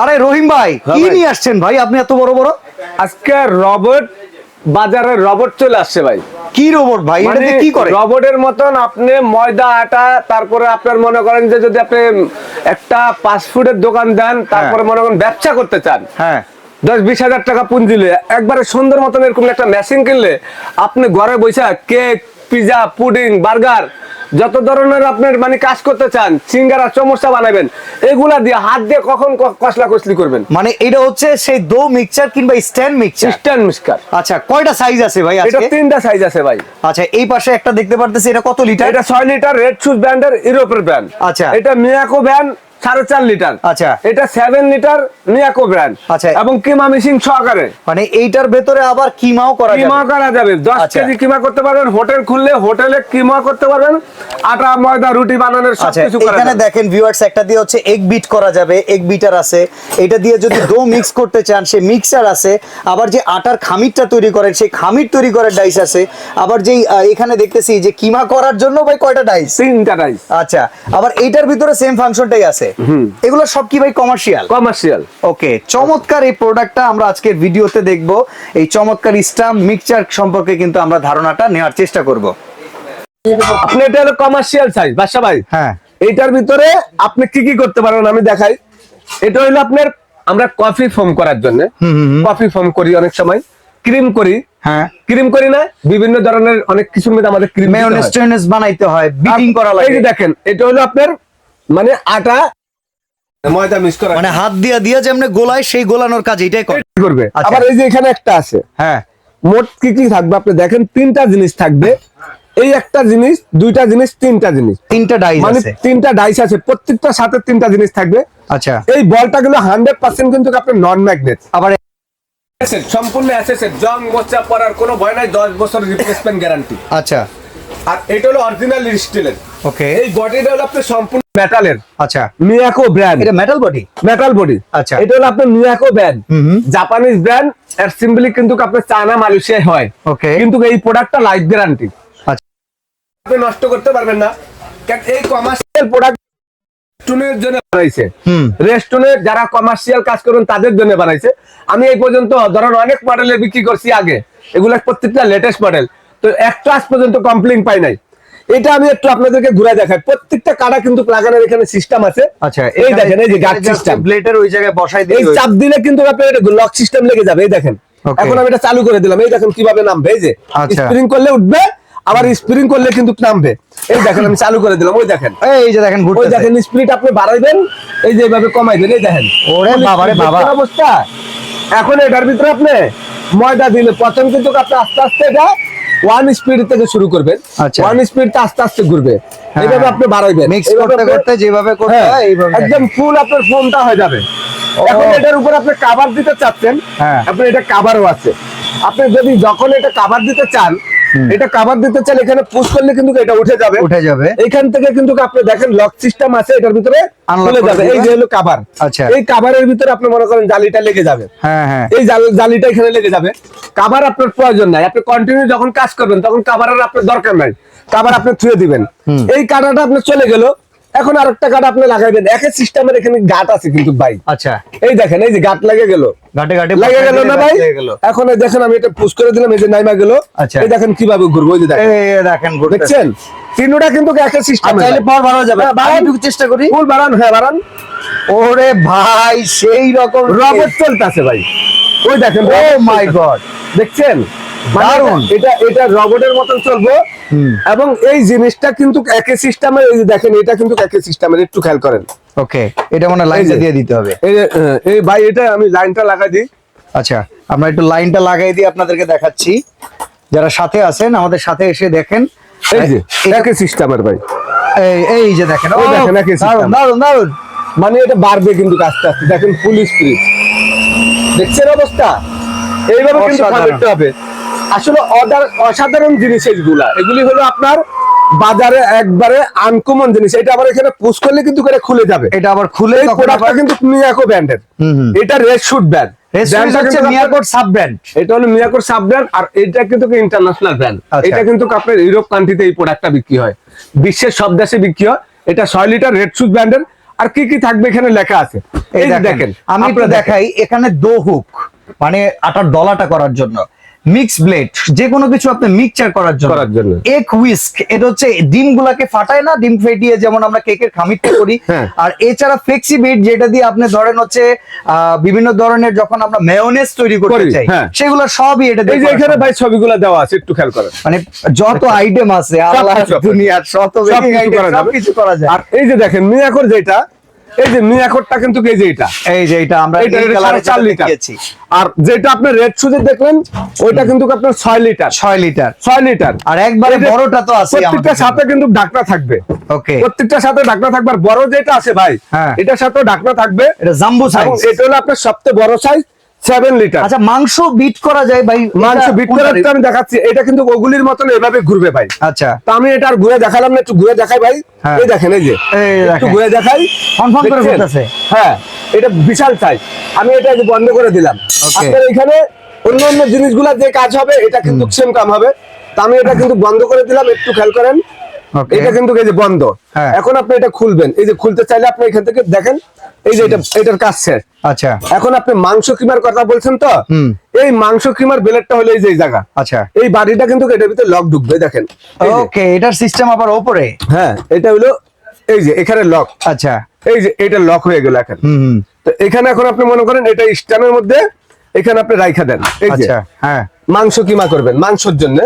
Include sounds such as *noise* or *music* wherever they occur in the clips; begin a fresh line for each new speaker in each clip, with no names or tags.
আরে রহিম ভাই
হ্যাঁ
কি নিয়ে আসছেন ভাই? আপনি এত বড় বড়?
আজকে রবট বাজারে রবট চলে আসছে ভাই।
কি রোবট ভাই?
মানে
এটাতে কি করে?
রবটের মতন আপনি ময়দা আটা তারপরে আপনার মনে করেন যে যদি আপনি একটা ফাস্টফুডের দোকান দেন তারপরে মনে করেন ব্যবসা করতে চান
হ্যাঁ।
দশ বিশ হাজার টাকা পুঁজি দিলে একবারে সুন্দর মতন এরকম একটা মেশিন কিনলে আপনি ঘরে বসে কেক পিজা পুডিং বার্গার যত ধরনের আপনার মানে কাজ করতে চান সিঙ্গারা চমসা বানাবেন এগুলা দিয়ে হাত দিয়ে কখন কসলা কসলি করবেন?
মানে এটা হচ্ছে সেই দো মিক্সচার কিংবা স্ট্যান্ড মিক্সচার?
Stand mixture.
আচ্ছা কয়টা সাইজ আছে ভাই
এটা তিনটা সাইজ আছে ভাই।
আচ্ছা এই পাশে একটা দেখতে পারতেছি এটা কত লিটার
এটা 6 লিটার রেড শুজ ব্র্যান্ডের ইউরোপের ব্র্যান্ড
আচ্ছা।
এটা মিয়াকো ব্র্যান্ড সাড়ে চার লিটার।
আচ্ছা।
এটা সেভেন লিটার মিয়াকো ব্র্যান্ড
আচ্ছা।
এবং কিমা মেশিন সহকারে।
মানে এইটার ভেতরে আবার কিমাও করা
কিমা করা যাবে। দশ
আচ্ছা।
কেজি কিমা করতে পারবেন হোটেল খুললে হোটেলে কিমা করতে পারবেন। আটা ময়দা রুটি বানানোর
আচ্ছা
সবকিছু করা
এখানে দেখেন ভিউয়ার্স একটা দিয়ে হচ্ছে এগ বিট করা যাবে এগ বিটার আছে। এটা দিয়ে যদি ডো মিক্স করতে চান সে মিক্সার আছে। আবার যে আটার খামিরটা তৈরি করেন সেই খামির তৈরি করার ডাইস আছে। আবার যেই এখানে দেখতেছি যে কিমা করার জন্য ভাই কয়টা ডাইস
তিনটা রাইস
আচ্ছা আবার এইটার ভিতরে সেম ফাংশনটাই আছে। এগুলো সব কি ভাই কমার্শিয়াল
কমার্শিয়াল
ওকে চমৎকার এই প্রোডাক্টটা আমরা আজকের ভিডিওতে দেখব। এই চমৎকার স্টাম মিক্সচার সম্পর্কে কিন্তু আমরা ধারণাটা নেওয়ার চেষ্টা করব।
আপনি এটা হলো কমার্শিয়াল সাইজ বাসা ভাই।
হ্যাঁ।
এইটার ভিতরে আপনি কি কি করতে পারবেন আমি দেখাই। এটা হলো আপনার আমরা কফি ফর্ম করার জন্য কফি ফর্ম করি অনেক সময়। ক্রিম করি।
হ্যাঁ।
ক্রিম করি না বিভিন্ন ধরনের অনেক কিছুর মধ্যে আমাদের ক্রিম
মেয়োনেজ বানাইতে হয় বিটিং করা
এই
লাগে।
যে দেখেন এটা হলো আপনার মানে আটা ময়দা মিক্স করা
মানে হাত দিয়া দিয়া যেমন গোলায় সেই গোলানোর কাজ এটাই
করবে।
আচ্ছা।
আবার এই যে এখানে একটা আছে।
হ্যাঁ।
মোট কি কি থাকবে? আপনি দেখেন তিনটা জিনিস থাকবে। এই একটা জিনিস দুইটা জিনিস তিনটা জিনিস।
তিনটা ডাইস
মানে তিনটা ডাইস আছে। প্রত্যেকটা সাথে তিনটা জিনিস থাকবে।
আচ্ছা।
এই বলটা গুলো হান্ড্রেড পার্সেন্ট কিন্তু আপনার নন ম্যাগনেট
আবার
সম্পূর্ণ অ্যাসেসের জং মোচা পড়ার কোনো ভয় নাই। দশ বছর রিপ্লেসমেন্ট গ্যারান্টি
আচ্ছা।
আর এটা হলো অরিজিনাল স্টিলের
ওকে
এই বডিটা হলো আপনার সম্পূর্ণ মেটালের
আচ্ছা।
মিয়াকো ব্র্যান্ড
এটা মেটাল বডি
মেটাল বডি
আচ্ছা।
এটা হলো আপনার মিয়াকো ব্র্যান্ড। জাপানিজ ব্র্যান্ড এর সিম্বলি কিন্তু আপনার চায়না মালয়েশিয়ায় হয়।
Okay.
কিন্তু এই প্রোডাক্টটা লাইফ গ্যারান্টি
আচ্ছা।
আপনি নষ্ট করতে পারবেন না। কারণ এই কমার্শিয়াল প্রোডাক্ট রেস্টুরেন্টের জন্য বানাইছে।
হুম।
রেস্টুরেন্ট যারা কমার্শিয়াল কাজ করুন তাদের জন্য বানাইছে। আমি এই পর্যন্ত ধরুন অনেক মডেলের বিক্রি করছি আগে। এগুলো প্রত্যেকটা লেটেস্ট মডেল তো একটা আজ পর্যন্ত কমপ্লেন পাই নাই। এটা আমি একটু আপনাদেরকে ঘুরে দেখাই। প্রত্যেকটা কাটা কিন্তু লাগানোর এখানে সিস্টেম আছে।
আচ্ছা
এই দেখেন এই যে গার্ড সিস্টেম
ব্লেডের ওই জায়গায় বসাই
এই চাপ দিলে কিন্তু আপনার লক সিস্টেম লেগে যাবে এই দেখেন। এখন আমি এটা চালু করে দিলাম। এই দেখেন কীভাবে নামবে এই যে
আচ্ছা।
স্প্রিং করলে উঠবে আবার স্প্রিং করলে কিন্তু নামবে। এই দেখেন আমি চালু করে দিলাম ওই দেখেন।
এই যে দেখেন
ওই দেখেন স্পিড আপনি বাড়াইবেন এই যে এইভাবে কমাইবেন এই দেখেন।
ওরে বাবা রে বাবা।
অবস্থা। এখন এটার ভিতরে আপনি ময়দা দিলে প্রথম কিন্তু আপনি আস্তে আস্তে এটা ওয়ান স্পিড থেকে শুরু করবেন। ওয়ান স্পিড আস্তে আস্তে ঘুরবে। এইভাবে আপনি বাড়াইবেন।
মিক্স করতে করতে যেভাবে করতে
হ্যাঁ,
এইভাবে
একদম ফুল আপনার ফোনটা হয়ে যাবে। এখন এটার উপর আপনি কাভার দিতে চাচ্ছেন।
হ্যাঁ।
আপনি এটা কাভারও আছে। আপনি যদি যখন এটা কাভার দিতে চান এটা কাভার দিতে চান এখানে পুশ করলে কিন্তু এটা উঠে যাবে।
উঠে যাবে।
এখান থেকে কিন্তু আপনি দেখেন লক সিস্টেম আছে এটার ভিতরে খুলে যাবে। এই যে হলো কাভার
আচ্ছা।
এই কাভারের ভিতরে আপনি মনে করেন জালিটা লেগে যাবে।
হ্যাঁ হ্যাঁ।
এই জালিটা এখানে লেগে যাবে। কাভার আপনার প্রয়োজন নাই। আপনি কন্টিনিউ যখন কাজ করবেন তখন কাভারের আপনার দরকার নাই। কাভার আপনি থুয়ে দিবেন। এই কাটাটা আপনার চলে গেল। এখন আরেকটা কাটা আপনি লাগাইবেন একই সিস্টেমের এখানে গাট আছে কিন্তু ভাই।
আচ্ছা।
এই দেখেন এই যে গাট লাগে গেল। লেগে গেল না ভাই? এখন এই দেখেন আমি এটা পুশ করে দিলাম এই যে নাইমা গেল।
আচ্ছা।
এই দেখেন কীভাবে ঘুরবো এই যে দেখেন।
এই দেখেন
দেখছেন? তিনটা কিন্তু একই
আর
সিস্টেম
চাইলে পাওয়ার বাড়ানো যাবে।
হ্যাঁ।
একটু চেষ্টা করি।
ফুল বাড়ান হ্যাঁ বাড়ান।
ওরে ভাই সেই রকম
রবট চলতেছে ভাই। ওই দেখেন
ও মাই গড
দেখছেন? মানে
দারুণ।
এটা এটা রবটের মতন চলবো। এবং এই জিনিসটা কিন্তু একই সিস্টেমের এই যে দেখেন এটা কিন্তু একই সিস্টেমের একটু খেয়াল করেন।
ওকে এটা মনে
এই
লাইনটা দিয়ে দিতে হবে।
এই যে, এই ভাই এটা আমি লাইনটা লাগাই দিই।
আচ্ছা আমরা একটু লাইনটা লাগাই দিয়ে আপনাদেরকে দেখাচ্ছি। যারা সাথে আছেন আমাদের সাথে এসে দেখেন।
এই যে
এটা-
একই সিস্টেমের ভাই।
এই এই যে দেখেন ও,
দেখেন, একই
দারুণ
system।
দারুণ দারুণ।
মানে এটা বাড়বে কিন্তু আস্তে আস্তে। দেখেন ফুল স্পিড দেখছেন অবস্থা? এইভাবে কিন্তু। হবে। আসলে অসাধারণ জিনিস এইগুলা। এগুলি হলো আপনার বাজারে একবারে আনকমন জিনিস। এটা আবার এখানে পুশ করলে কিন্তু করে খুলে যাবে।
এটা আবার খুলে
প্রোডাক্টটা কিন্তু মিয়াকো ব্র্যান্ডের। এটা রেড শুট ব্র্যান্ড
মিয়াকোট সাব ব্র্যান্ড
এটা হলো মিয়াকোর সাব ব্র্যান্ড আর এটা কিন্তু ইন্টারন্যাশনাল ব্র্যান্ড
আচ্ছা।
এটা কিন্তু আপনার ইউরোপ কান্ট্রিতে এই প্রোডাক্টটা বিক্রি হয়। বিশ্বের সব দেশে বিক্রি হয়। এটা ছয় লিটার রেড শুট ব্র্যান্ডের আর কি কি থাকবে এখানে লেখা আছে?
এই দেখেন আমি। দেখাই এখানে দো হুক মানে আটার দলাটা করার জন্য। মিক্স ব্লেড যে কোনো কিছু আপনি মিক্সচার করার জন্য।
করার জন্য।
এক হুইস্ক এটা হচ্ছে ডিম গুলাকে ফাটায় না ডিম ফেটিয়ে যেমন আমরা কেকের খামিরটা করি।
হ্যাঁ।
আর এছাড়া ফ্লেক্সি বিট যেটা দিয়ে আপনি ধরেন হচ্ছে আহ, বিভিন্ন ধরনের যখন আমরা মেয়োনেজ তৈরি করতে
করি,
চাই
হ্যাঁ।
সেগুলো সবই এটা দিয়ে
এই যে এখানে ভাই ছবিগুলো দেওয়া আছে একটু খেয়াল করেন।
মানে যত আইটেম আছে আল্লাহ
কিছু
দুনিয়ার শত
সব কিছু করা
যায়।
আর এই যে দেখেন মিয়াকর যেটা এই যে মিয়াকরটা কিন্তু এই যে এটা।
এই যে এটা আমরা
এটা
কালারে
এটা
কালারের
সাড়ে চার
যেটা
লিটার।
দেখিয়েছি।
আর যেটা আপনি রেড সুজে দেখলেন ওইটা কিন্তু আপনার ছয় লিটার।
ছয় লিটার।
ছয় লিটার।
আর একবারে বড়টা তো আছে
প্রত্যেকটা সাথে কিন্তু ঢাকনা থাকবে।
ওকে।
প্রত্যেকটার সাথে ঢাকনা থাকবে। আর বড় যেটা আছে ভাই
হ্যাঁ।
এটার সাথে ঢাকনা থাকবে।
এটা জাম্বো সাইজ
এটা হলো আপনার সবচেয়ে বড় সাইজ সেভেন লিটার
আচ্ছা মাংস বিট করা যায় ভাই
মাংস বিট করার আমি দেখাচ্ছি এটা কিন্তু ওগুলির মতন এভাবে ঘুরবে ভাই।
আচ্ছা।
তা আমি এটা আর ঘুরে দেখালাম না একটু ঘুরে দেখাই ভাই।
হ্যাঁ।
এই দেখেন এই যে। একটু ঘুরে দেখাই।
Confirm করে? বলতেছে।
হ্যাঁ এটা বিশাল সাইজ আমি এটা বন্ধ করে দিলাম. আপনার এখানে অন্য অন্য জিনিসগুলো যে কাজ হবে এটা কিন্তু সেম কাম হবে। তা আমি এটা কিন্তু বন্ধ করে দিলাম একটু খেয়াল করেন. এটা কিন্তু এই যে বন্ধ।
হ্যাঁ।
এখন আপনি এটা খুলবেন। এই যে খুলতে চাইলে আপনি এখান থেকে দেখেন এই যে এটা এটার কাজ শেষ।
আচ্ছা।
এখন আপনি মাংস কিমার কথা বলছেন তো? এই মাংস কিমার বেলেটটা হলো এই যে এই জায়গা।
আচ্ছা।
এই বাড়িটা কিন্তু এটার ভিতরে লক ঢুকবে দেখেন।
ওকে এটার সিস্টেম আবার ওপরে?
হ্যাঁ এটা হলো এই যে এখানে লক
আচ্ছা।
এই যে এটা লক হয়ে গেল এখন। তো এখানে এখন আপনি মনে করেন এটা স্ট্যান্ডের মধ্যে এখানে আপনি রাইখা দেন। এই যে।
আচ্ছা হ্যাঁ।
মাংস কিমা করবেন মাংসের জন্য।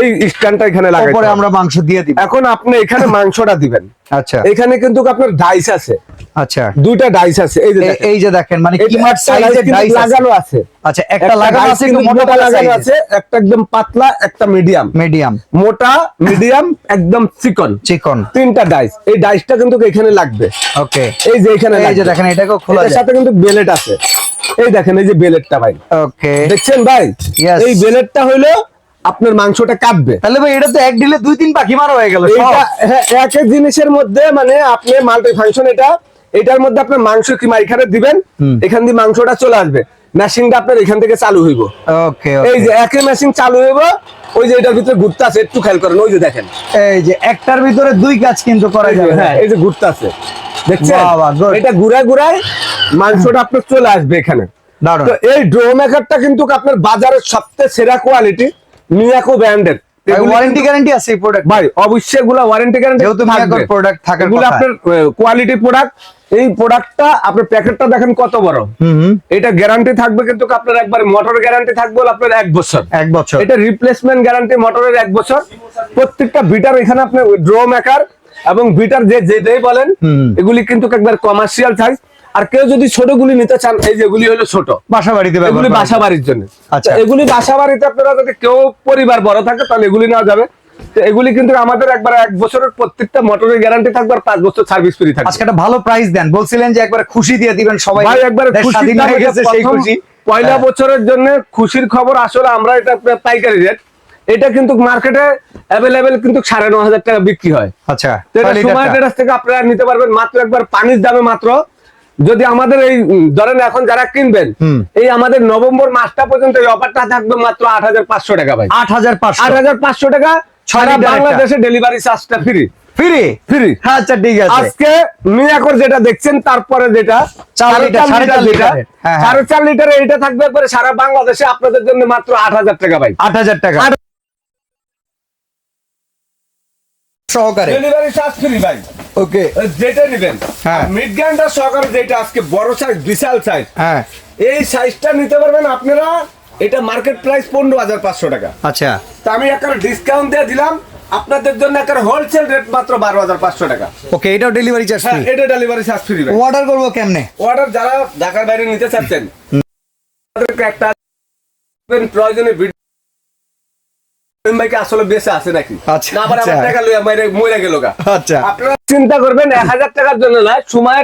এই স্ট্যান্ডটা এখানে লাগাই
ওপরে আমরা মাংস দিয়ে দিব।
এখন আপনি এখানে *laughs* মাংসটা দিবেন।
আচ্ছা।
এখানে কিন্তু আপনার ডাইস আছে।
আচ্ছা।
দুইটা ডাইস আছে। এই যে দেখেন।
এই যে দেখেন মানে কিমার
কিন্তু
ডাইস
লাগানো আছে।
আচ্ছা একটা লাগানো আছে
কিন্তু
একটু মোটা
লাগানো
আছে।
একটা একদম পাতলা একটা মিডিয়াম
মিডিয়াম
মোটা মিডিয়াম একদম চিকন।
চিকন।
তিনটা ডাইস এই ডাইসটা কিন্তু এখানে লাগবে।
ওকে
এই যে এখানে
এই যে দেখেন এটাকেও খোলা যায়।
সাথে কিন্তু বেলেট আছে। এই দেখেন এই যে বেলেটটা ভাই।
ওকে
দেখছেন ভাই? এই বেলেটটা হইল আপনার মাংসটা কাটবে।
তাহলে ভাই এটা তো এক ডিলে দুই তিন পাখি মারা হয়ে গেল
এক একই জিনিসের মধ্যে মানে আপনি মাল্টি ফাংশন এটা এটার মধ্যে আপনার মাংস কিমা এখানে দিবেন এখান দিয়ে মাংসটা চলে আসবে। মেশিনটা আপনার এখান থেকে চালু হইব।
ওকে
এই যে একই মেশিন চালু হইব ওই যে এটার ভিতরে ঘুরতে আছে একটু খেয়াল করেন ওই যে দেখেন।
এই যে একটার ভিতরে দুই কাজ কিন্তু করা যাবে
হ্যাঁ এই যে ঘুরতে আছে। দেখছেন. এটা ঘুরায় ঘুরায় মাংসটা আপনার চলে আসবে এখানে। তো এই ড্রো মেকারটা কিন্তু আপনার বাজারের সবচেয়ে সেরা কোয়ালিটি মিয়াকো ব্র্যান্ডের
ওয়ারেন্টি গ্যারান্টি আছে এই প্রোডাক্ট
ভাই অবশ্যই এগুলা ওয়ারেন্টি গ্যারান্টি
যেহেতু Miyako product থাকার
এগুলো আপনার কোয়ালিটি প্রোডাক্ট এই প্রোডাক্টটা আপনার প্যাকেটটা দেখেন কত বড়।
হুম
এটা গ্যারান্টি থাকবে কিন্তু আপনার একবার মোটর গ্যারান্টি থাকবে আপনার এক বছর।
এক বছর।
এটা রিপ্লেসমেন্ট গ্যারান্টি মোটরের এক বছর। প্রত্যেকটা বিটার এখানে আপনি ড্রো মেকার এবং বিটার যে যেটাই বলেন। এগুলি কিন্তু একবার কমার্শিয়াল সাইজ আর কেউ যদি ছোটগুলি নিতে চান এই যেগুলি হলো ছোট।
বাসা বাড়িতে
এগুলি বাসা বাড়ির জন্য।
আচ্ছা।
এগুলি বাসা বাড়িতে আপনারা যদি কেউ পরিবার বড় থাকে তাহলে এগুলি নেওয়া যাবে। তো এগুলি কিন্তু আমাদের একবার এক বছরের প্রত্যেকটা মোটরের গ্যারান্টি থাকবে আর পাঁচ বছর সার্ভিস ফ্রি থাকবে।
আজকে একটা ভালো প্রাইস দেন। বলছিলেন যে একবার খুশি দিয়ে দিবেন সবাই।
ভাই একবারে খুশি
হয়ে গেছে সেই খুশি।
পয়লা
হ্যাঁ।
বছরের জন্য খুশির খবর আসলে আমরা এটা পাইকারি রেট এটা কিন্তু মার্কেটে অ্যাভেলেবেল কিন্তু সাড়ে ন হাজার টাকা বিক্রি হয়।
আচ্ছা
সময় থেকে আপনারা নিতে পারবেন। মাত্র একবার পানির দামে মাত্র যদি আমাদের এই ধরেন এখন যারা কিনবেন এই আমাদের নভেম্বর মাসটা পর্যন্ত এই অফারটা থাকবে মাত্র আট হাজার পাঁচশো টাকা ভাই।
আট হাজার
আট হাজার পাঁচশো টাকা
ছয়
সারা বাংলাদেশে ডেলিভারি চার্জটা ফ্রি
ফ্রি
ফ্রি
আচ্ছা ঠিক আছে।
আজকে মিয়াকর যেটা দেখছেন তারপরে যেটা
চার লিটার। হ্যাঁ, হ্যাঁ।
সাড়ে চার লিটারে এটা থাকবে একবারে সারা বাংলাদেশে আপনাদের জন্য মাত্র আট হাজার টাকা ভাই।
আট হাজার টাকা। সহকারে।
ডেলিভারি চার্জ ফ্রি ভাই।
ওকে
যেটা নেবেন।
হ্যাঁ।
মিড সহকারে যেটা আজকে বড় সাইজ বিশাল সাইজ
হ্যাঁ।
এই সাইজটা নিতে পারবেন আপনারা এটা মার্কেট প্রাইস পনেরো হাজার পাঁচশো টাকা।
আচ্ছা।
তা আমি একটা ডিসকাউন্ট দিয়ে দিলাম আপনাদের জন্য একটা হোলসেল রেট মাত্র বারো হাজার পাঁচশো টাকা।
ওকে এটাও ডেলিভারি চার্জ
হ্যাঁ এটা ডেলিভারি চার্জ ফ্রি
অর্ডার করব কেমনে?
অর্ডার যারা ঢাকার বাইরে নিতে চাচ্ছেন একটা প্রয়োজনে আসলে বেঁচে আছে নাকি?
আচ্ছা,
না আবার
আচ্ছা।
টাকা লইয়া মরে গেল
আচ্ছা।
আপনারা চিন্তা করবেন এক হাজার টাকার জন্য না সময়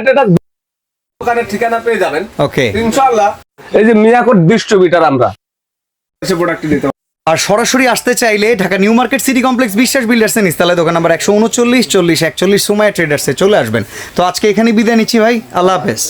দোকানের ঠিকানা পেয়ে যাবেন।
ওকে।
এই যে মিয়াকোট ডিস্ট্রিবিউটার আমরা। প্রোডাক্ট দিতে
আর সরাসরি আসতে চাইলে Dhaka new market city complex Biswas builders এর নিস্তালায় দোকান নাম্বার একশো উনচল্লিশ চল্লিশ একচল্লিশ সময় ট্রেডার্সে চলে আসবেন। তো আজকে এখানে বিদায় নিচ্ছি ভাই আল্লাহ হাফেজ।